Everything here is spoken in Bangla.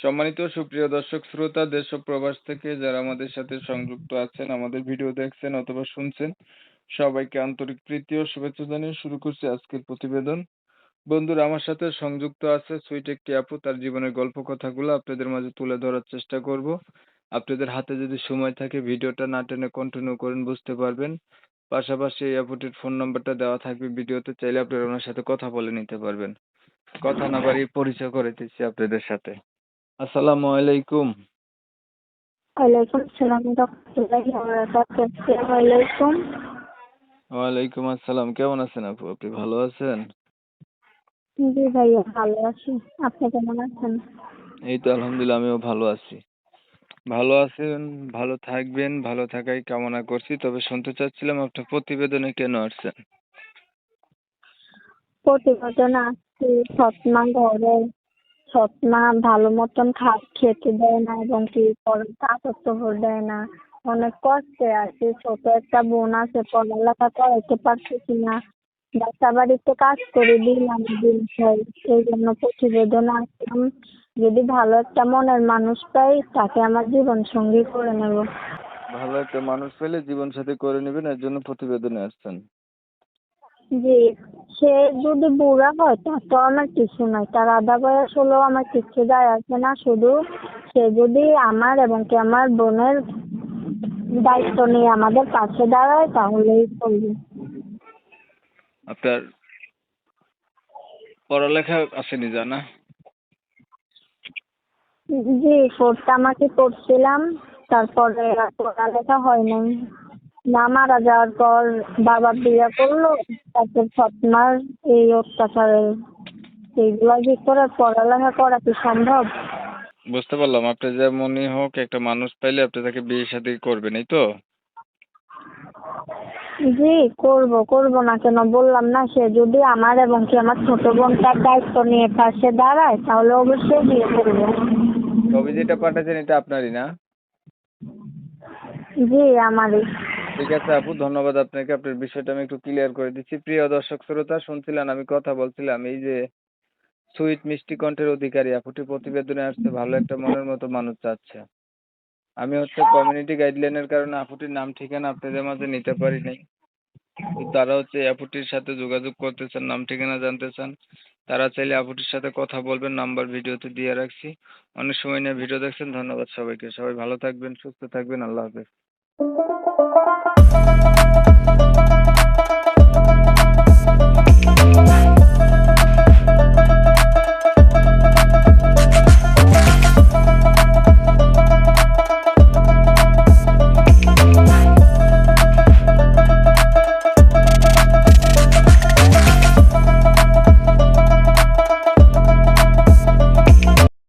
সম্মানিত সুপ্রিয় দর্শক, শ্রোতা, দেশ ও প্রবাস থেকে যারা আমাদের সাথে সংযুক্ত আছেন, আমাদের ভিডিও দেখছেন অথবা শুনছেন, সবাইকে আন্তরিক প্রীতি ও শুভেচ্ছা জানিয়ে শুরু করছি আজকের প্রতিবেদন। বন্ধুরা, আমার সাথে সংযুক্ত আছে সুইট একটি আপু, তার জীবনের গল্প কথাগুলো আপনাদের মাঝে তুলে ধরার চেষ্টা করব। আপনাদের হাতে যদি সময় থাকে, ভিডিওটা না টেনে কন্টিনিউ করেন, বুঝতে পারবেন। পাশাপাশি এই আপুটির ফোন নাম্বারটা দেওয়া থাকবে ভিডিওতে, চাইলে আপনারা ওনার সাথে কথা বলে নিতে পারবেন। কথা না বাড়িয়ে পরিচয় করে দিচ্ছি আপনাদের সাথে। আসসালামু আলাইকুম। ওয়ালাইকুম আসসালাম রহমতুল্লাহি ওয়া বারাকাতুহু আসসালামু আলাইকুম। ওয়ালাইকুম আসসালাম কেমন আছেন আপু? আপনি ভালো আছেন? জি ভাইয়া ভালো আছি। আপনি কেমন আছেন? এই তো আলহামদুলিল্লাহ আমিও ভালো আছি। ভালো আছেন ভালো থাকবেন ভালো থাকাই কামনা করছি। তবে শুনতে চাচ্ছিলাম আপনার প্রতিবেদনে কেন আসছেন? প্রতিবেদন আসছি সৎমা ঘরে সৎমা ভালো মতন খা খেতে দেয় না এবং কি কাপড় দেয় না। অনেক কষ্টে আছি, ছোট একটা বোন আছে, পড়ালেখা করাইতে পারতেছি না। বাসা বাড়িতে কাজ করে দিলাম দিন সেই জন্য প্রতিবেদন আসলাম যদি ভালো একটা মনের মানুষ পাই, তাকে আমার জীবন সঙ্গী করে নেব। ভালো একটা মানুষ পেলে জীবন সাথী করে নেবেন, এর জন্য প্রতিবেদনে আসছেন। জি সে যদি বুড়া হয় তা তো আমার কিছু নয় তার আধা বয়স হলেও আমার কিচ্ছু যায় আসে না শুধু সে যদি আমার এবং কি আমার বোনের দায়িত্ব নিয়ে আমাদের পাশে দাঁড়ায় তাহলেই চলবে। আপনার পড়ালেখা আসেনি জানা? জি পড়তাম আগে পড়ছিলাম তারপরে আর পড়ালেখা হয় নাই। মা মারা যাওয়ার পর বাবা বিয়ে করল তারপর সৎমার এই অত্যাচারের অত্যাচারে এইগুলোর করে পড়ালেখা করা কি সম্ভব? বুঝতে পারলাম। আপনি যে যেমনই হোক একটা মানুষ পাইলে আপনি তাকে বিয়ে শাদী করবেন এই তো? জি করব করব না কেন? বললাম না সে যদি আমার এবং কি আমার ছোট বোনটার দায়িত্ব নিয়ে পাশে দাঁড়ায় তাহলে অবশ্যই বিয়ে করব। ছবি যেটা পাঠাচ্ছেন এটা আপনারই না? জি আমারই। ঠিক আছে আপু, ধন্যবাদ আপনাকে। আপনার বিষয়টা আমি একটু ক্লিয়ার করে দিচ্ছি। প্রিয় দর্শক, শ্রোতা, শুনছিলেন, আমি কথা বলছিলাম, এই যে সুইট মিষ্টি কণ্ঠের অধিকারী আপুটি প্রতিবেদনে আসছে, ভালো একটা মনের মতো মানুষ চাচ্ছে। আমি হচ্ছে কমিউনিটি গাইডলাইনের কারণে আপুটির নাম, ঠিকানা আপনাদের মাঝে নিতে পারি নাই। তারা হচ্ছে আপুটির সাথে যোগাযোগ করতে চান নাম, ঠিকানা জানতে চান তারা চাইলে আপুটির সাথে কথা বলবেন, নাম্বার ভিডিওতে দিয়ে রাখছি। অনেক সময় নিয়ে ভিডিও দেখছেন, ধন্যবাদ সবাইকে। সবাই ভালো থাকবেন, সুস্থ থাকবেন, আল্লাহ হাফেজ।